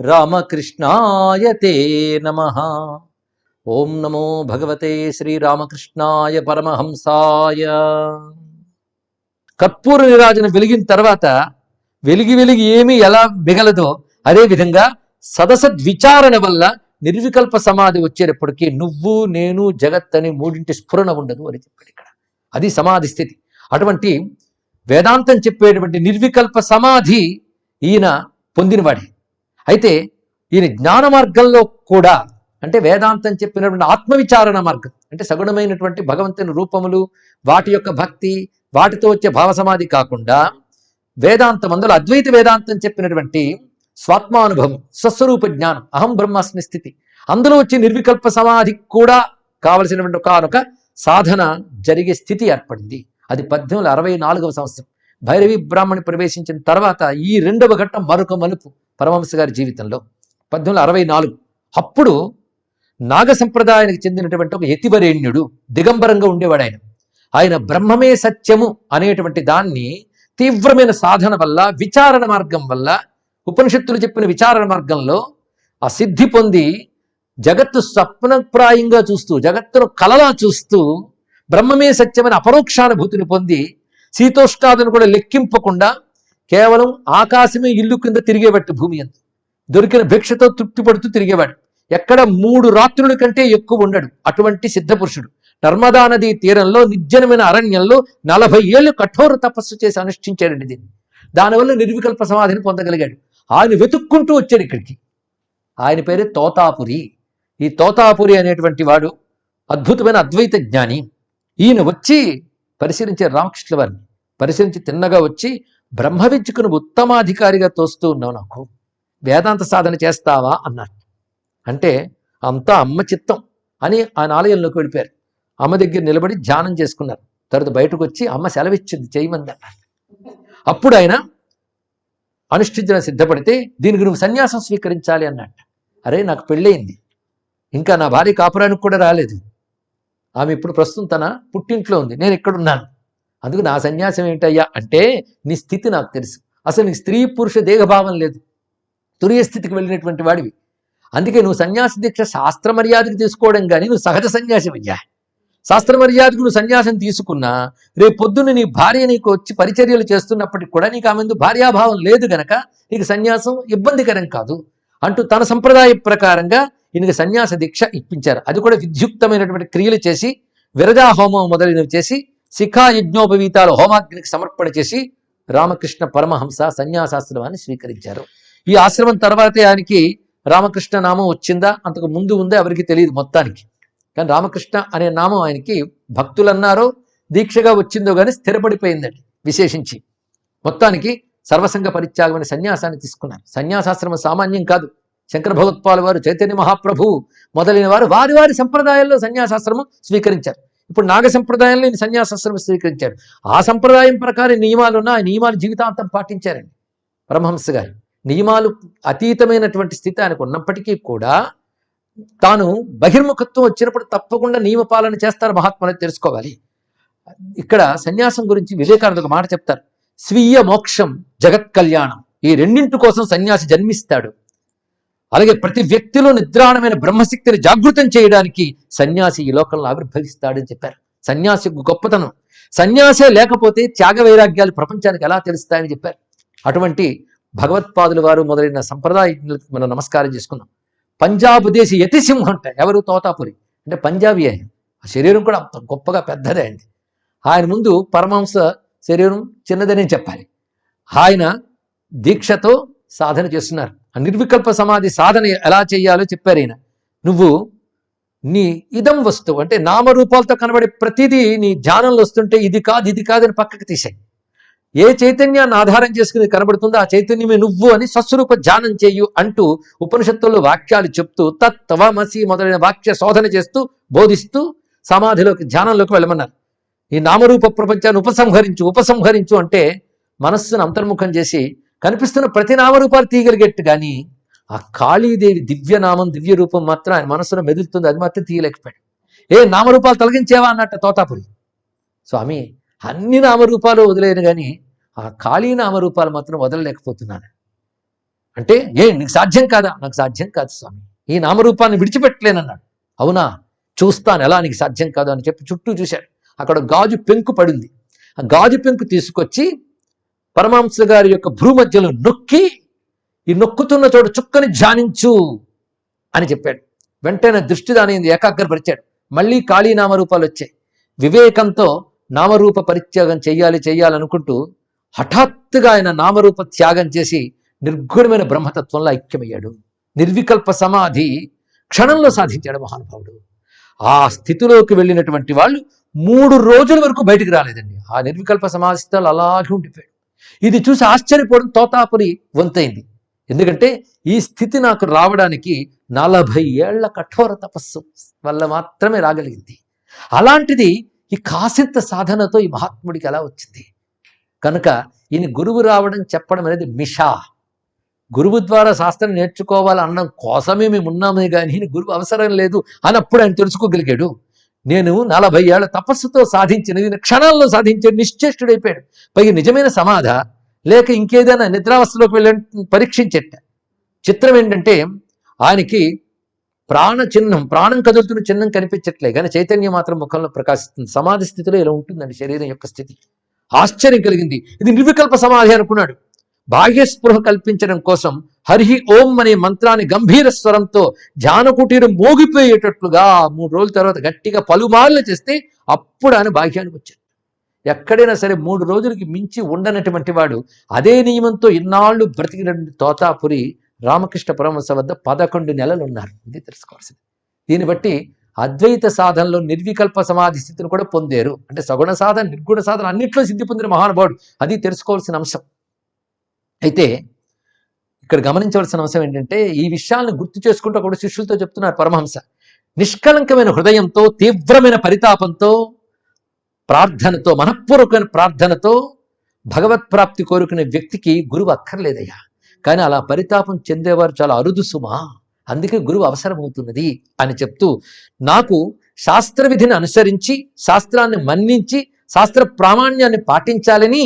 రామకృష్ణాయ తే నమ. ఓం నమో భగవతే శ్రీరామకృష్ణాయ పరమహంసాయ. కర్పూర నిరాజన వెలిగిన తర్వాత వెలిగి వెలిగి ఏమీ ఎలా మిగలదో అదే విధంగా సదసద్విచారణ వల్ల నిర్వికల్ప సమాధి వచ్చేటప్పటికీ నువ్వు నేను జగత్ అని మూడింటి స్ఫురణ ఉండదు అని చెప్పాడు ఇక్కడ. అది సమాధి స్థితి. అటువంటి వేదాంతం చెప్పేటువంటి నిర్వికల్ప సమాధి ఈయన పొందినవాడే. అయితే ఈయన జ్ఞాన మార్గంలో కూడా అంటే వేదాంతం చెప్పినటువంటి ఆత్మవిచారణ మార్గం అంటే సగుణమైనటువంటి భగవంతుని రూపములు వాటి యొక్క భక్తి వాటితో వచ్చే భావ సమాధి కాకుండా వేదాంతం అందులో అద్వైత వేదాంతం చెప్పినటువంటి స్వాత్మానుభవం స్వస్వరూప జ్ఞానం అహం బ్రహ్మాస్మి స్థితి. అందులో వచ్చే నిర్వికల్ప సమాధి కూడా కావలసినటువంటి ఒకనొక సాధన జరిగే స్థితి ఏర్పడింది. అది పద్దెనిమిది అరవై నాలుగవ సంవత్సరం. భైరవి బ్రాహ్మణి ప్రవేశించిన తర్వాత ఈ రెండవ ఘట్టం మరొక మలుపు పరమహంస గారి జీవితంలో. పద్దెనిమిది అరవై నాలుగు. అప్పుడు నాగ సంప్రదాయానికి చెందినటువంటి ఒక యతివరేణ్యుడు దిగంబరంగా ఉండేవాడు ఆయన. ఆయన బ్రహ్మమే సత్యము అనేటువంటి దాన్ని తీవ్రమైన సాధన వల్ల విచారణ మార్గం వల్ల ఉపనిషత్తులు చెప్పిన విచారణ మార్గంలో ఆ సిద్ధి పొంది జగత్తు స్వప్నప్రాయంగా చూస్తూ జగత్తును కలలా చూస్తూ బ్రహ్మమే సత్యమైన అపరోక్షానుభూతిని పొంది శీతోష్ణాదును కూడా లెక్కింపకుండా కేవలం ఆకాశమే ఇల్లు కింద తిరిగేవాడు భూమి అంత దొరికిన భిక్షతో తృప్తి పడుతూ తిరిగేవాడు. ఎక్కడ మూడు రాత్రుల కంటే ఎక్కువ ఉండడు. అటువంటి సిద్ధపురుషుడు నర్మదా నదీ తీరంలో నిర్జనమైన అరణ్యంలో నలభై ఏళ్ళు కఠోర తపస్సు చేసి అనుష్ఠించాడండి దీన్ని. దానివల్ల నిర్వికల్ప సమాధిని పొందగలిగాడు. ఆయన వెతుక్కుంటూ వచ్చాడు ఇక్కడికి. ఆయన పేరే తోతాపురి. ఈ తోతాపురి అనేటువంటి వాడు అద్భుతమైన అద్వైత జ్ఞాని. ఈయన వచ్చి పరిశీలించే రామకృష్ణ వారిని. పరిశీలించి తిన్నగా వచ్చి బ్రహ్మ విద్యకును ఉత్తమాధికారిగా తోస్తూ ఉన్నావు నాకు. వేదాంత సాధన చేస్తావా? అన్నాడు. అంటే అంతా అమ్మ చిత్తం అని ఆ ఆలయంలోకి వెళ్ళిపోయారు. అమ్మ దగ్గర నిలబడి ధ్యానం చేసుకున్నారు. తర్వాత బయటకు వచ్చి అమ్మ సెలవిచ్చింది చేయమంది అన్నారు అప్పుడు ఆయన అనుష్ఠించిన సిద్ధపడితే దీనికి నువ్వు సన్యాసం స్వీకరించాలి అన్నట్టు అరే నాకు పెళ్ళయింది. ఇంకా నా భార్య కాపురానికి కూడా రాలేదు. ఆమె ఇప్పుడు ప్రస్తుతం తన పుట్టింట్లో ఉంది. నేను ఇక్కడున్నాను. అందుకు నా సన్యాసం ఏంటయ్యా? అంటే నీ స్థితి నాకు తెలుసు. అసలు నీ స్త్రీ పురుష దేహభావం లేదు. తురియ స్థితికి వెళ్ళినటువంటి వాడివి. అందుకే నువ్వు సన్యాస దీక్ష శాస్త్ర మర్యాదకు తీసుకోవడం కానీ నువ్వు సహజ సన్యాసం అయ్యా శాస్త్ర మర్యాదకు నువ్వు సన్యాసం తీసుకున్నా రేపు పొద్దున్న నీ భార్య నీకు వచ్చి పరిచర్యలు చేస్తున్నప్పటికి కూడా నీకు ఆమె భార్యాభావం లేదు గనక నీకు సన్యాసం ఇబ్బందికరం కాదు. అంటూ తన సంప్రదాయ ప్రకారంగా ఈయనకి సన్యాస దీక్ష ఇప్పించారు. అది కూడా విద్యుక్తమైనటువంటి క్రియలు చేసి విరజా హోమం మొదలైనవి చేసి శిఖా యజ్ఞోపవీతాలు హోమాగ్నికి సమర్పణ చేసి రామకృష్ణ పరమహంస సన్యాసాశ్రమాన్ని స్వీకరించారు. ఈ ఆశ్రమం తర్వాతే ఆయనకి రామకృష్ణ నామం వచ్చిందా? అంతకు ముందు ఉందా? ఎవరికి తెలియదు మొత్తానికి. కానీ రామకృష్ణ అనే నామం ఆయనకి భక్తులు దీక్షగా వచ్చిందో కానీ స్థిరపడిపోయిందండి విశేషించి. మొత్తానికి సర్వసంగ పరిత్యాగం అనే సన్యాసాన్ని తీసుకున్నారు. సన్యాసాశ్రమం సామాన్యం కాదు. శంకర భగవత్పాల్ వారు చైతన్య మహాప్రభు మొదలైన వారు వారి వారి సంప్రదాయాల్లో సన్యాసాశ్రమం స్వీకరించారు. ఇప్పుడు నాగ సంప్రదాయంలో ఈయన సన్యాసాశ్రమం స్వీకరించారు ఆ సంప్రదాయం ప్రకారం నియమాలు ఉన్న ఆ నియమాలు జీవితాంతం పాటించారండి పరమహంస గారు. నియమాలు అతీతమైనటువంటి స్థితి ఆయనకు ఉన్నప్పటికీ కూడా తాను బహిర్ముఖత్వం వచ్చినప్పుడు తప్పకుండా నియమపాలన చేస్తారు మహాత్మని తెలుసుకోవాలి. ఇక్కడ సన్యాసం గురించి వివేకానంద ఒక మాట చెప్తారు. స్వీయ మోక్షం జగత్ కళ్యాణం ఈ రెండింటి కోసం సన్యాసి జన్మిస్తాడు. అలాగే ప్రతి వ్యక్తిలో నిద్రాణమైన బ్రహ్మశక్తిని జాగృతం చేయడానికి సన్యాసి ఈ లోకంలో ఆవిర్భవిస్తాడని చెప్పారు. సన్యాసి గొప్పతనం. సన్యాసే లేకపోతే త్యాగ వైరాగ్యాలు ప్రపంచానికి ఎలా తెలుస్తాయని చెప్పారు. అటువంటి భగవత్పాదుల వారు మొదలైన సంప్రదాయాలకు మనం నమస్కారం చేసుకున్నాం. పంజాబ్ దేశీ యతిసింహం అంట ఎవరు? తోతాపురి. అంటే పంజాబీ ఆయన. ఆ శరీరం కూడా అంత గొప్పగా పెద్దదే అండి ఆయన ముందు పరమహంస శరీరం చిన్నదనే చెప్పాలి. ఆయన దీక్షతో సాధన చేస్తున్నారు. ఆ నిర్వికల్ప సమాధి సాధన ఎలా చేయాలో చెప్పారు ఆయన నువ్వు నీ ఇదం వస్తువు అంటే నామరూపాలతో కనబడే ప్రతిదీ నీ ధ్యానంలో వస్తుంటే ఇది కాదు ఇది కాదని పక్కకి తీసాయి. ఏ చైతన్యాన్ని ఆధారం చేసుకుని కనబడుతుందో ఆ చైతన్యమే నువ్వు అని స్వస్వరూప ధ్యానం చేయు అంటూ ఉపనిషత్తుల్లో వాక్యాలు చెప్తూ తత్వమసి మొదలైన వాక్య శోధన చేస్తూ బోధిస్తూ సమాధిలోకి ధ్యానంలోకి వెళ్ళమన్నారు. ఈ నామరూప ప్రపంచాన్ని ఉపసంహరించు ఉపసంహరించు అంటే మనస్సును అంతర్ముఖం చేసి కనిపిస్తున్న ప్రతి నామరూపాలు తీయగలిగేట్టు కానీ ఆ కాళీదేవి దివ్యనామం దివ్య రూపం మాత్రం ఆయన మనసులో మెదులుతుంది. అది మాత్రం తీయలేకపోయాడు. ఏ నామరూపాలు తొలగించేవా అన్నట్టు తోతాపురి. స్వామి అన్ని నామరూపాలు వదిలేను కానీ ఆ ఖాళీ నామరూపాలు మాత్రం వదలలేకపోతున్నాను. అంటే ఏ నీకు సాధ్యం కాదా? నాకు సాధ్యం కాదు స్వామి. ఈ నామరూపాన్ని విడిచిపెట్టలేనన్నాడు. అవునా? చూస్తాను ఎలా నీకు సాధ్యం కాదు అని చెప్పి చుట్టూ చూశాడు. అక్కడ గాజు పెంకు పడింది. ఆ గాజు పెంకు తీసుకొచ్చి పరమాంస గారి యొక్క భ్రూ మధ్యలో నొక్కి ఈ నొక్కుతున్న చోటు చుక్కని ధ్యానించు అని చెప్పాడు. వెంటనే దృష్టి దాని ఏకాగ్రపరిచాడు. మళ్ళీ ఖాళీ నామరూపాలు వచ్చాయి. వివేకంతో నామరూప పరిత్యాగం చేయాలి చేయాలనుకుంటూ హఠాత్తుగా ఆయన నామరూప త్యాగం చేసి నిర్గుణమైన బ్రహ్మతత్వంలో ఐక్యమయ్యాడు. నిర్వికల్ప సమాధి క్షణంలో సాధించాడు మహానుభావుడు. ఆ స్థితిలోకి వెళ్ళినటువంటి వాళ్ళు మూడు రోజుల వరకు బయటికి రాలేదండి. ఆ నిర్వికల్ప సమాధి స్థితిలో అలాగే ఉండిపోయాడు. ఇది చూసి ఆశ్చర్యపోవడం తోతాపురి వంతైంది. ఎందుకంటే ఈ స్థితి నాకు రావడానికి నలభై ఏళ్ళ కఠోర తపస్సు వల్ల మాత్రమే రాగలిగింది. అలాంటిది ఈ కాసింత సాధనతో ఈ మహాత్ముడికి ఎలా వచ్చింది? కనుక ఈయన గురువు రావడం చెప్పడం అనేది మిషా. గురువు ద్వారా శాస్త్రం నేర్చుకోవాలన్నం కోసమే మేము ఉన్నామే కానీ గురువు అవసరం లేదు అని అప్పుడు ఆయన తెలుసుకోగలిగాడు. నేను నలభై ఏళ్ళ తపస్సుతో సాధించినది క్షణాల్లో సాధించాడు నిశ్చేష్టుడైపోయాడు. పైగా నిజమైన సమాధ లేక ఇంకేదైనా నిద్రావస్థలోకి వెళ్ళి పరీక్షించేట. చిత్రం ఏంటంటే ఆయనకి ప్రాణ చిహ్నం ప్రాణం కదులుతున్న చిహ్నం కనిపించట్లే కానీ చైతన్యం మాత్రం ముఖంలో ప్రకాశిస్తుంది. సమాధి స్థితిలో ఇలా ఉంటుందండి శరీరం యొక్క స్థితి. ఆశ్చర్యం కలిగింది. ఇది నిర్వికల్ప సమాధి అనుకున్నాడు. బాహ్య స్పృహ కల్పించడం కోసం హరిహి ఓం అనే మంత్రాన్ని గంభీర స్వరంతో ధ్యానకుటీరం మోగిపోయేటట్లుగా మూడు రోజుల తర్వాత గట్టిగా పలుమార్లు చేస్తే అప్పుడు ఆయన బాహ్యానికి వచ్చాడు. ఎక్కడైనా సరే మూడు రోజులకి మించి ఉండనటువంటి వాడు అదే నియమంతో ఇన్నాళ్ళు బ్రతికినటువంటి తోతాపురి రామకృష్ణ పరమహంస వద్ద పదకొండు నెలలు ఉన్నారు. ఇది తెలుసుకోవాల్సింది. దీన్ని బట్టి అద్వైత సాధనలో నిర్వికల్ప సమాధి స్థితిని కూడా పొందారు. అంటే సగుణ సాధన నిర్గుణ సాధన అన్నింటిలో సిద్ధి పొందిన మహానుభావుడు. అది తెలుసుకోవాల్సిన అంశం. అయితే ఇక్కడ గమనించవలసిన అంశం ఏంటంటే ఈ విషయాలను గుర్తు చేసుకుంటూ కూడా శిష్యులతో చెప్తున్నారు పరమహంస. నిష్కలంకమైన హృదయంతో తీవ్రమైన పరితాపంతో ప్రార్థనతో మనఃపూర్వకమైన ప్రార్థనతో భగవత్ ప్రాప్తి కోరుకునే వ్యక్తికి గురువు అక్కర్లేదయ్యా. కానీ అలా పరితాపం చెందేవారు చాలా అరుదు సుమా. అందుకే గురువు అవసరమవుతున్నది అని చెప్తూ నాకు శాస్త్ర విధిని అనుసరించి శాస్త్రాన్ని మన్నించి శాస్త్ర ప్రామాణ్యాన్ని పాటించాలని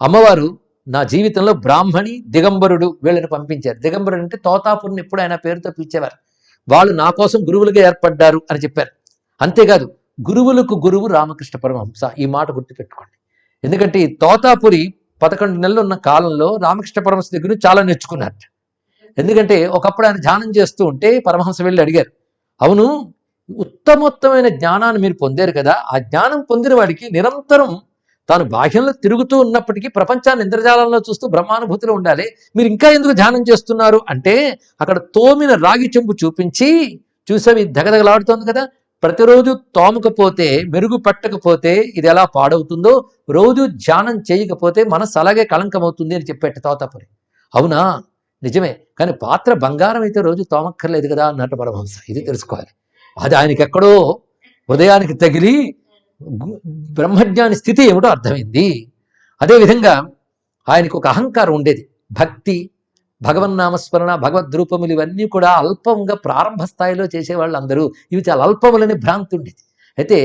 అమ్మవారు నా జీవితంలో బ్రాహ్మణి దిగంబరుడు వీళ్ళని పంపించారు. దిగంబరుడు అంటే తోతాపురిని ఎప్పుడు ఆయన పేరుతో పిలిచేవారు. వాళ్ళు నా కోసం గురువులుగా ఏర్పడ్డారు అని చెప్పారు. అంతేకాదు గురువులకు గురువు రామకృష్ణ పరమహంస. ఈ మాట గుర్తుపెట్టుకోండి. ఎందుకంటే ఈ తోతాపురి పదకొండు నెలలు ఉన్న కాలంలో రామకృష్ణ పరమహంస దగ్గర నుంచి చాలా నేర్చుకున్నారు. ఎందుకంటే ఒకప్పుడు ఆయన ధ్యానం చేస్తూ ఉంటే పరమహంస వెళ్ళి అడిగారు. అవును ఉత్తమోత్తమైన జ్ఞానాన్ని మీరు పొందారు కదా. ఆ జ్ఞానం పొందిన వాడికి నిరంతరం తాను బాహ్యంలో తిరుగుతూ ఉన్నప్పటికీ ప్రపంచాన్ని ఇంద్రజాలంలో చూస్తూ బ్రహ్మానుభూతిలో ఉండాలి. మీరు ఇంకా ఎందుకు ధ్యానం చేస్తున్నారు? అంటే అక్కడ తోమిన రాగి చెంబు చూపించి చూసావి? దగదగలాడుతోంది కదా. ప్రతిరోజు తోమకపోతే మెరుగు పట్టకపోతే ఇది ఎలా పాడవుతుందో రోజు ధ్యానం చేయకపోతే మనసు అలాగే కళంకమవుతుంది అని చెప్పేట తోతాపురి అవునా? నిజమే. కానీ పాత్ర బంగారం అయితే రోజు తోమక్కర్లేదు కదా అన్నట్టు పరమహంస. ఇది తెలుసుకోవాలి. అది ఆయనకి ఎక్కడో హృదయానికి తగిలి బ్రహ్మజ్ఞాని స్థితి ఏమిటో అర్థమైంది. అదేవిధంగా ఆయనకు ఒక అహంకారం ఉండేది. భక్తి భగవన్నామస్మరణ భగవద్రూపములు ఇవన్నీ కూడా అల్పంగా ప్రారంభ స్థాయిలో చేసేవాళ్ళు అందరూ ఇవి చాలా అల్పములని భ్రాంతి ఉండేది. అయితే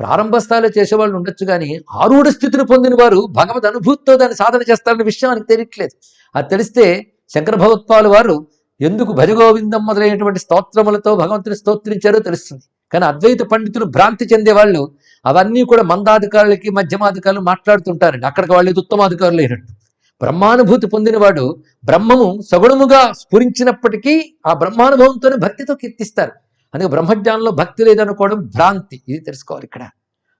ప్రారంభ స్థాయిలో చేసేవాళ్ళు ఉండొచ్చు కానీ ఆరుడు స్థితిని పొందిన వారు భగవద్ అనుభూతితో దాన్ని సాధన చేస్తారన్న విషయం ఆయనకు తెలియట్లేదు. అది తెలిస్తే శంకర భగవత్పాలు వారు ఎందుకు భజగోవిందం మొదలైనటువంటి స్తోత్రములతో భగవంతుని స్తోత్రించారో తెలుస్తుంది. కానీ అద్వైత పండితులు భ్రాంతి చెందేవాళ్ళు అవన్నీ కూడా మందాధికారులకి మధ్యమాధికారులు మాట్లాడుతుంటారండి. అక్కడికి వాళ్ళు ఉత్తమాధికారులు అయినట్టు బ్రహ్మానుభూతి పొందినవాడు బ్రహ్మము సగుణముగా స్ఫురించినప్పటికీ ఆ బ్రహ్మానుభవంతోనే భక్తితో కీర్తిస్తారు. అందుకే బ్రహ్మజ్ఞానంలో భక్తి లేదనుకోవడం భ్రాంతి. ఇది తెలుసుకోవాలి ఇక్కడ.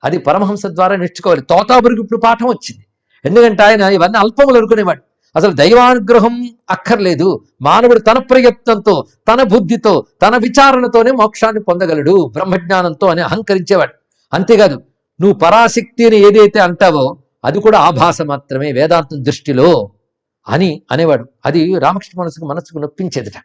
అది పరమహంస ద్వారా నేర్చుకోవాలి. తోతాబురికి ఇప్పుడు పాఠం వచ్చింది. ఎందుకంటే ఆయన ఇవన్నీ అల్పములు అనుకునేవాడు. అసలు దైవానుగ్రహం అక్కర్లేదు. మానవుడు తన ప్రయత్నంతో తన బుద్ధితో తన విచారణతోనే మోక్షాన్ని పొందగలడు బ్రహ్మజ్ఞానంతో అని అహంకరించేవాడు. అంతేకాదు నువ్వు పరాశక్తి అని ఏదైతే అంటావో అది కూడా ఆభాస మాత్రమే వేదాంతం దృష్టిలో అని అనేవాడు. అది రామకృష్ణ మనసుకు మనసుకు నొప్పించేదిట.